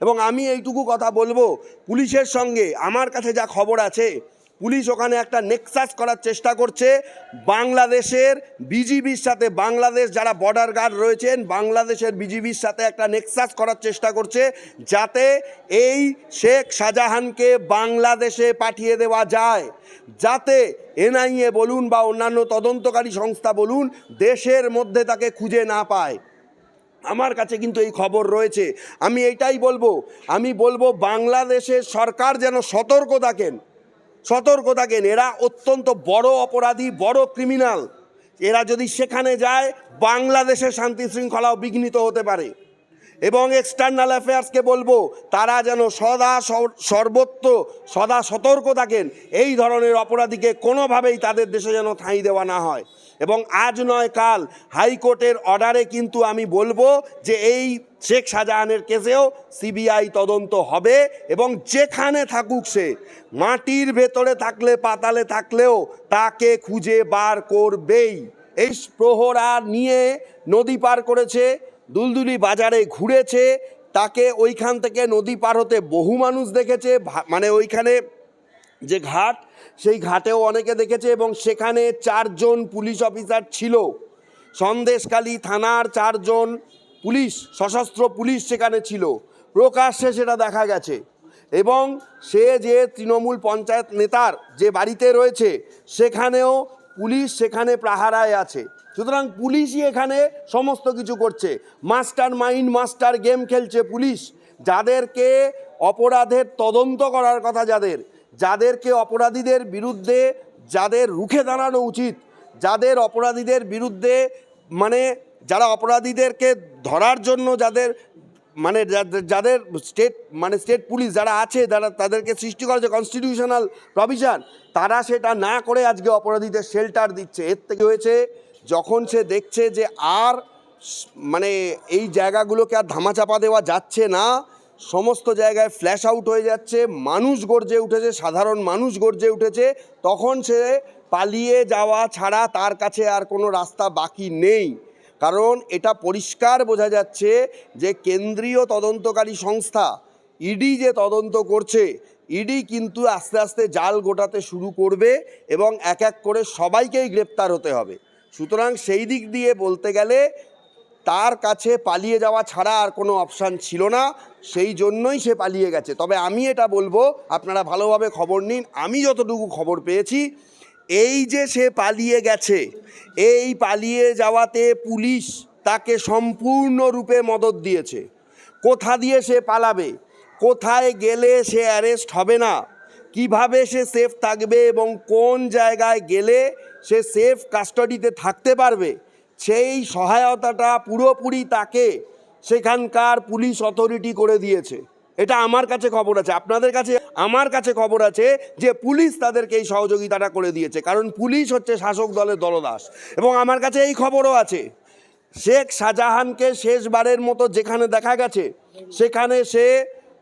এবং আমি এইটুকু কথা বলব, পুলিশের সঙ্গে আমার কাছে যা খবর আছে, পুলিশ ওখানে একটা নেক্সাস করার চেষ্টা করছে। বাংলাদেশের বিজিবির সাথে, বাংলাদেশ যারা বর্ডার গার্ড রয়েছেন, বাংলাদেশের বিজিবির সাথে একটা নেক্সাস করার চেষ্টা করছে যাতে এই শেখ শাহজাহানকে বাংলাদেশে পাঠিয়ে দেওয়া যায়। যাতে এনআইএ বলুন বা অন্যান্য তদন্তকারী সংস্থা বলুন, দেশের মধ্যে তাকে খুঁজে না পায়। আমার কাছে কিন্তু এই খবর রয়েছে। আমি এটাই বলব, আমি বলব বাংলাদেশের সরকার যেন সতর্ক থাকেন সতর্ক থাকেন। এরা অত্যন্ত বড় অপরাধী, বড় ক্রিমিনাল এরা যদি সেখানে যায়, বাংলাদেশের শান্তি শৃঙ্খলাও বিঘ্নিত হতে পারে। এবং এক্সটার্নাল অ্যাফেয়ার্সকে বলব, তারা যেন সদা সর- সর্বত্র, সদা সতর্ক থাকেন। এই ধরনের অপরাধীকে কোনোভাবেই তাদের দেশে যেন ঠাঁই দেওয়া না হয়। এবং আজ নয় কাল হাইকোর্টের অর্ডারে কিন্তু আমি বলব যে এই শেখ শাহজাহানের কেসেও সিবিআই তদন্ত হবে এবং যেখানে থাকুক সে মাটির ভেতরে থাকলে, পাতালে থাকলেও তাকে খুঁজে বার করবেই। এই প্রহরা নিয়ে নদী পার করেছে, দুলদুলি বাজারে ঘুরেছে, তাকে ওইখান থেকে নদী পার হতে বহু মানুষ দেখেছে মানে ওইখানে যে ঘাট, সেই ঘাটেও অনেকে দেখেছে এবং সেখানে চারজন পুলিশ অফিসার ছিল। সন্দেশকালী থানার চারজন পুলিশ, সশস্ত্র পুলিশ সেখানে ছিল। প্রকাশ্যে সেটা দেখা গেছে এবং সে যে তৃণমূল পঞ্চায়েত নেতার যে বাড়িতে রয়েছে, সেখানেও পুলিশ সেখানে প্রাহারায় আছে। সুতরাং পুলিশই এখানে সমস্ত কিছু করছে। মাস্টার মাইন্ড মাস্টার গেম খেলছে পুলিশ। যাদেরকে অপরাধের তদন্ত করার কথা যাদের। যাদেরকে অপরাধীদের বিরুদ্ধে যাদের রুখে দাঁড়ানো উচিত, যাদের অপরাধীদের বিরুদ্ধে মানে যারা অপরাধীদেরকে ধরার জন্য যাদের মানে যাদের- স্টেট মানে স্টেট পুলিশ যারা আছে, যারা তাদেরকে সৃষ্টি করা যে কনস্টিটিউশনাল প্রভিশন তারা সেটা না করে আজকে অপরাধীদের শেল্টার দিচ্ছে। এর থেকে হয়েছে, যখন সে দেখছে যে আর মানে এই জায়গাগুলোকে আর ধামাচাপা দেওয়া যাচ্ছে না সমস্ত জায়গায় ফ্ল্যাশ আউট হয়ে যাচ্ছে, মানুষ গর্জে উঠেছে, সাধারণ মানুষ গর্জে উঠেছে, তখন সে পালিয়ে যাওয়া ছাড়া তার কাছে আর কোনো রাস্তা বাকি নেই। কারণ এটা পরিষ্কার বোঝা যাচ্ছে যে কেন্দ্রীয় তদন্তকারী সংস্থা ইডি যে তদন্ত করছে ইডি কিন্তু আস্তে আস্তে জাল গোটাতে শুরু করবে এবং এক এক করে সবাইকেই গ্রেপ্তার হতে হবে। সুতরাং সেই দিক দিয়ে বলতে গেলে তার কাছে পালিয়ে যাওয়া ছাড়া আর কোনো অপশান ছিল না, সেই জন্যই সে পালিয়ে গেছে। তবে আমি এটা বলব, আপনারা ভালোভাবে খবর নিন, আমি যতটুকু খবর পেয়েছি, এই যে সে পালিয়ে গেছে, এই পালিয়ে যাওয়াতে পুলিশ তাকে সম্পূর্ণরূপে মদত দিয়েছে। কোথা দিয়ে সে পালাবে, কোথায় গেলে সে অ্যারেস্ট হবে না, কীভাবে সে সেফ থাকবে এবং কোন জায়গায় গেলে সে সেফ কাস্টাডিতে থাকতে পারবে সেই সহায়তাটা পুরোপুরি তাকে সেখানকার পুলিশ অথরিটি করে দিয়েছে। এটা আমার কাছে খবর আছে। আপনাদের কাছে, আমার কাছে খবর আছে যে পুলিশ তাদেরকে এই সহযোগিতাটা করে দিয়েছে। কারণ পুলিশ হচ্ছে শাসক দলের দলদাস। এবং আমার কাছে এই খবরও আছে। শেখ শাহজাহানকে শেষবারের মতো যেখানে দেখা গেছে, সেখানে সে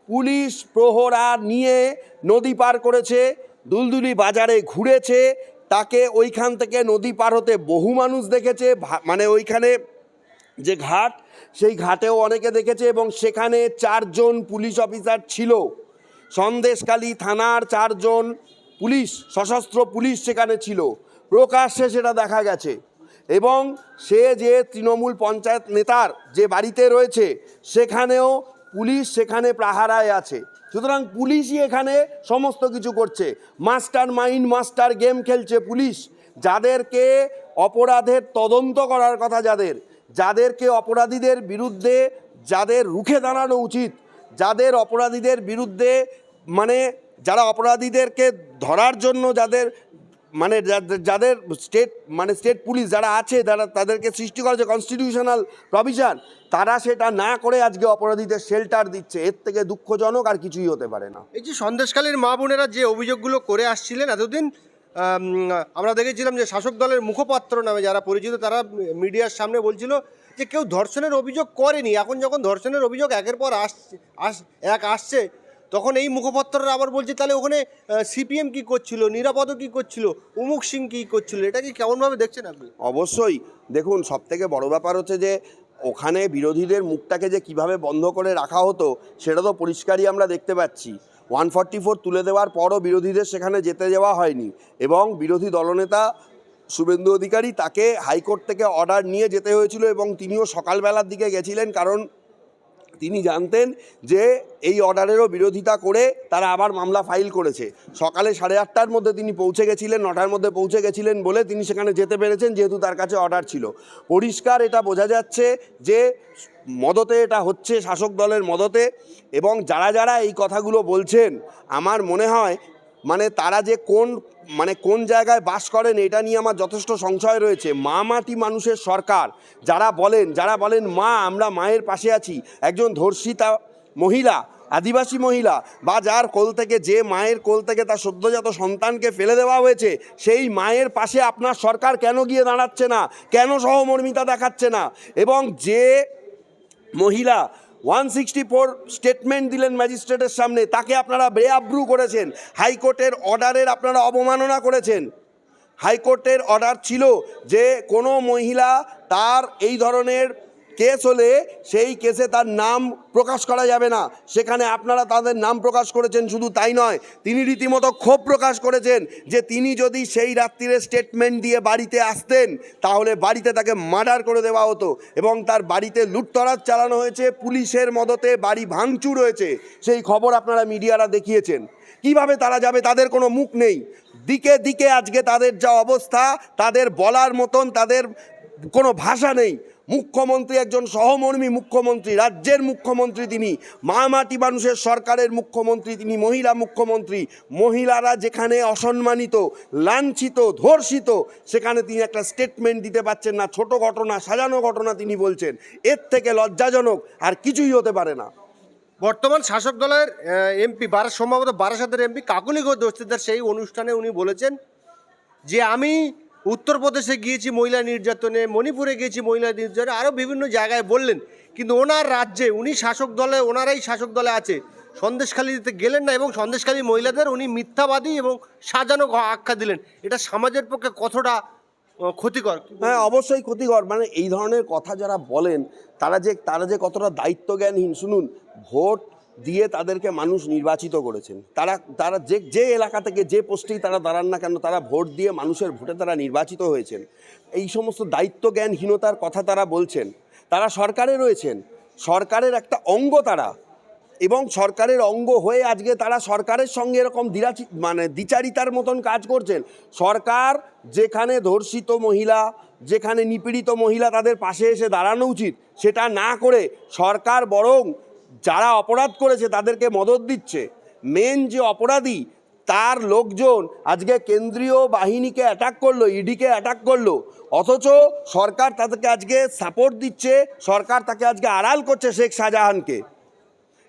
পুলিশ প্রহরা নিয়ে নদী পার করেছে, দুলদুলি বাজারে ঘুরেছে তাকে ওইখান থেকে নদী পার হতে বহু মানুষ দেখেছে মানে ওইখানে যে ঘাট, সেই ঘাটেও অনেকে দেখেছে এবং সেখানে চারজন পুলিশ অফিসার ছিল। সন্দেশকালী থানার চারজন পুলিশ, সশস্ত্র পুলিশ সেখানে ছিল। প্রকাশ্যে সেটা দেখা গেছে এবং সে যে তৃণমূল পঞ্চায়েত নেতার যে বাড়িতে রয়েছে, সেখানেও পুলিশ সেখানে প্রাহারায় আছে। সুতরাং পুলিশই এখানে সমস্ত কিছু করছে। মাস্টার মাইন্ড, মাস্টার গেম খেলছে পুলিশ। যাদেরকে অপরাধের তদন্ত করার কথা যাদের, যাদেরকে অপরাধীদের বিরুদ্ধে যাদের রুখে দাঁড়ানো উচিত, যাদের অপরাধীদের বিরুদ্ধে মানে যারা অপরাধীদেরকে ধরার জন্য যাদের মানে যাদের- স্টেট মানে স্টেট পুলিশ যারা আছে, তারা তাদেরকে সৃষ্টি করা যে কনস্টিটিউশনাল প্রভিশন তারা সেটা না করে আজকে অপরাধীদের শেল্টার দিচ্ছে। এর থেকে দুঃখজনক আর কিছুই হতে পারে না। এই যে সন্দেশকালীর মা বোনেরা যে অভিযোগগুলো করে আসছিলেন, এতদিন আমরা দেখেছিলাম যে শাসক দলের মুখপাত্র নামে যারা পরিচিত, তারা মিডিয়ার সামনে বলছিল যে কেউ ধর্ষণের অভিযোগ করেনি। এখন যখন ধর্ষণের অভিযোগ একের পর আসছে আস এক আসছে তখন এই মুখপাত্ররা আবার বলছে, তাহলে ওখানে সিপিএম কি করছিল? নিরাপদ কি করছিল? উমুক সিং কি করছিল? এটা কি কেমনভাবে দেখছেন আপনি? অবশ্যই। দেখুন সব থেকে বড় ব্যাপার হচ্ছে যে, ওখানে বিরোধীদের মুখটাকে যে কীভাবে বন্ধ করে রাখা হতো, সেটা তো পরিষ্কারই আমরা দেখতে পাচ্ছি। ওয়ান ফর্টি ফোর তুলে দেওয়ার পরও বিরোধীদের সেখানে যেতে যাওয়া হয়নি এবং বিরোধী দলনেতা শুভেন্দু অধিকারী তাকে হাইকোর্ট থেকে অর্ডার নিয়ে যেতে হয়েছিল এবং তিনিও সকালবেলার দিকে গেছিলেন কারণ তিনি জানতেন যে এই অর্ডারেরও বিরোধিতা করে তারা আবার মামলা ফাইল করেছে। সকালে সাড়ে আটটার মধ্যে তিনি পৌঁছে গেছিলেন, নটার মধ্যে পৌঁছে গেছিলেন বলে তিনি সেখানে যেতে পেরেছেন যেহেতু তার কাছে অর্ডার ছিল। পরিষ্কার এটা বোঝা যাচ্ছে যে মদতে এটা হচ্ছে শাসক দলের মদতে এবং যারা যারা এই কথাগুলো বলছেন, আমার মনে হয় মানে তারা যে কোন মানে কোন জায়গায় বাস করেন এটা নিয়ে আমার যথেষ্ট সংশয় রয়েছে। মা মাটি মানুষের সরকার। যারা বলেন যারা বলেন, মা, আমরা মায়ের পাশে আছি। একজন ধর্ষিতা মহিলা, আদিবাসী মহিলা, বা যার কোল থেকে যে মায়ের কোল থেকে তার সদ্যজাত সন্তানকে ফেলে দেওয়া হয়েছে, সেই মায়ের পাশে আপনার সরকার কেন গিয়ে দাঁড়াচ্ছে না? কেন সহমর্মিতা দেখাচ্ছে না? এবং যে মহিলা ওয়ান সিক্সটি ফোর স্টেটমেন্ট দিলেন ম্যাজিস্ট্রেটের সামনে, তাকে আপনারা বেআব্রু করেছেন। হাইকোর্টের অর্ডারের আপনারা অবমাননা করেছেন। হাইকোর্টের অর্ডার ছিল যে কোনো মহিলা তার এই ধরনের কেস হলে সেই কেসে তার নাম প্রকাশ করা যাবে না। সেখানে আপনারা তাদের নাম প্রকাশ করেছেন, শুধু তাই নয়, তিনি রীতিমতো ক্ষোভ প্রকাশ করেছেন যে তিনি যদি সেই রাত্রিরে স্টেটমেন্ট দিয়ে বাড়িতে আসতেন, তাহলে বাড়িতে তাকে মার্ডার করে দেওয়া হতো এবং তার বাড়িতে লুটতরাজ চালানো হয়েছে, পুলিশের মদতে বাড়ি ভাঙচুর হয়েছে। সেই খবর আপনারা মিডিয়ারা দেখিয়েছেন। কীভাবে তারা যাবে তাদের কোনো মুখ নেই। দিকে দিকে আজকে তাদের যা অবস্থা, তাদের বলার মতন তাদের কোনো ভাষা নেই। মুখ্যমন্ত্রী একজন সহমর্মী মুখ্যমন্ত্রী, রাজ্যের মুখ্যমন্ত্রী তিনি মা মাটি মানুষের সরকারের মুখ্যমন্ত্রী তিনি, মহিলা মুখ্যমন্ত্রী, মহিলারা যেখানে অসম্মানিত, লাঞ্ছিত, ধর্ষিত, সেখানে তিনি একটা স্টেটমেন্ট দিতে পারছেন না, ছোট ঘটনা, সাজানো ঘটনা তিনি বলছেন। এর থেকে লজ্জাজনক আর কিছুই হতে পারে না। বর্তমান শাসক দলের এমপি বারাস সম্ভবত বারাসাতের এমপি কাকুলি ঘোষ দস্তিদার সেই অনুষ্ঠানে উনি বলেছেন যে আমি উত্তরপ্রদেশে গিয়েছি মহিলা নির্যাতনে, মণিপুরে গিয়েছি মহিলা নির্যাতনে আরও বিভিন্ন জায়গায় বললেন। কিন্তু ওনার রাজ্যে, উনি শাসক দলে, ওনারাই শাসক দলে আছে। সন্দেশখালিতে গেলেন না এবং সন্দেশখালী মহিলাদের উনি মিথ্যাবাদী এবং সাজানো আখ্যা দিলেন। এটা সমাজের পক্ষে কতটা ক্ষতিকর? হ্যাঁ অবশ্যই ক্ষতিকর। মানে এই ধরনের কথা যারা বলেন, তারা যে তারা যে কতটা দায়িত্বজ্ঞানহীন। শুনুন, ভোট দিয়ে তাদেরকে মানুষ নির্বাচিত করেছেন। তারা তারা যে যে এলাকা থেকে যে পোস্টেই তারা দাঁড়ান না কেন, তারা ভোট দিয়ে মানুষের ভোটে তারা নির্বাচিত হয়েছেন। এই সমস্ত দায়িত্বজ্ঞানহীনতার কথা তারা বলছেন। তারা সরকারে রয়েছেন। সরকারের একটা অঙ্গ তারা। এবং সরকারের অঙ্গ হয়ে আজকে তারা সরকারের সঙ্গে এরকম দিরাচি মানে দ্বিচারিতার মতন কাজ করছেন। সরকার যেখানে ধর্ষিত মহিলা, যেখানে নিপীড়িত মহিলা তাদের পাশে এসে দাঁড়ানো উচিত, সেটা না করে সরকার বরং যারা অপরাধ করেছে তাদেরকে মদত দিচ্ছে। মেন যে অপরাধী, তার লোকজন আজকে কেন্দ্রীয় বাহিনীকে অ্যাটাক করল ইডিকে অ্যাটাক করল। অথচ সরকার তাদেরকে আজকে সাপোর্ট দিচ্ছে, সরকার তাকে আজকে আড়াল করছে শেখ শাহজাহানকে।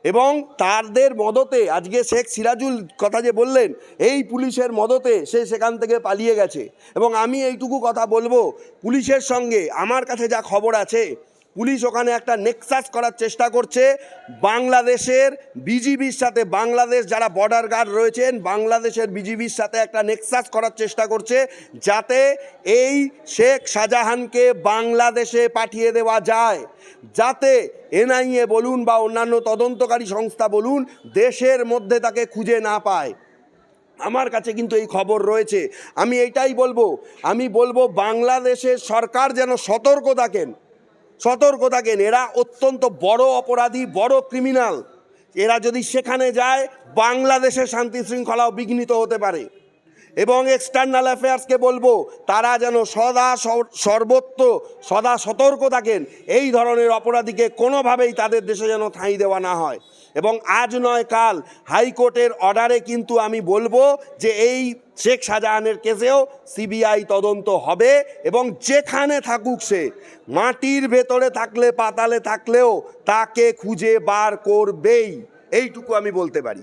এবং তাদের মদতে আজকে শেখ সিরাজুল, কথা যে বললেন, এই পুলিশের মদতে সে সেখান থেকে পালিয়ে গেছে। এবং আমি এইটুকু কথা বলব, পুলিশের সঙ্গে আমার কাছে যা খবর আছে পুলিশ ওখানে একটা নেক্সাস করার চেষ্টা করছে। বাংলাদেশের বিজিবির সাথে বাংলাদেশ যারা বর্ডার গার্ড রয়েছেন, বাংলাদেশের বিজিবির সাথে একটা নেক্সাস করার চেষ্টা করছে যাতে এই শেখ শাহজাহানকে বাংলাদেশে পাঠিয়ে দেওয়া যায়। যাতে এনআইএ বলুন বা অন্যান্য তদন্তকারী সংস্থা বলুন, দেশের মধ্যে তাকে খুঁজে না পায়। আমার কাছে কিন্তু এই খবর রয়েছে। আমি এইটাই বলব, আমি বলব বাংলাদেশের সরকার যেন সতর্ক থাকেন। সতর্ক থাকেন। এরা অত্যন্ত বড় অপরাধী, বড় ক্রিমিনাল এরা যদি সেখানে যায়, বাংলাদেশের শান্তি শৃঙ্খলাও বিঘ্নিত হতে পারে। এবং এক্সটার্নাল অ্যাফেয়ার্সকে বলব, তারা যেন সদা সর্বত্র, সদা সতর্ক থাকেন। এই ধরনের অপরাধীকে কোনোভাবেই তাদের দেশে যেন ঠাঁই দেওয়া না হয়। এবং আজ নয় কাল হাইকোর্টের অর্ডারে কিন্তু আমি বলব যে এই শেখ শাহজাহানের কেসেও সিবিআই তদন্ত হবে এবং যেখানে থাকুক সে মাটির ভেতরে থাকলে, পাতালে থাকলেও তাকে খুঁজে বার করবেই। এইটুকু আমি বলতে পারি।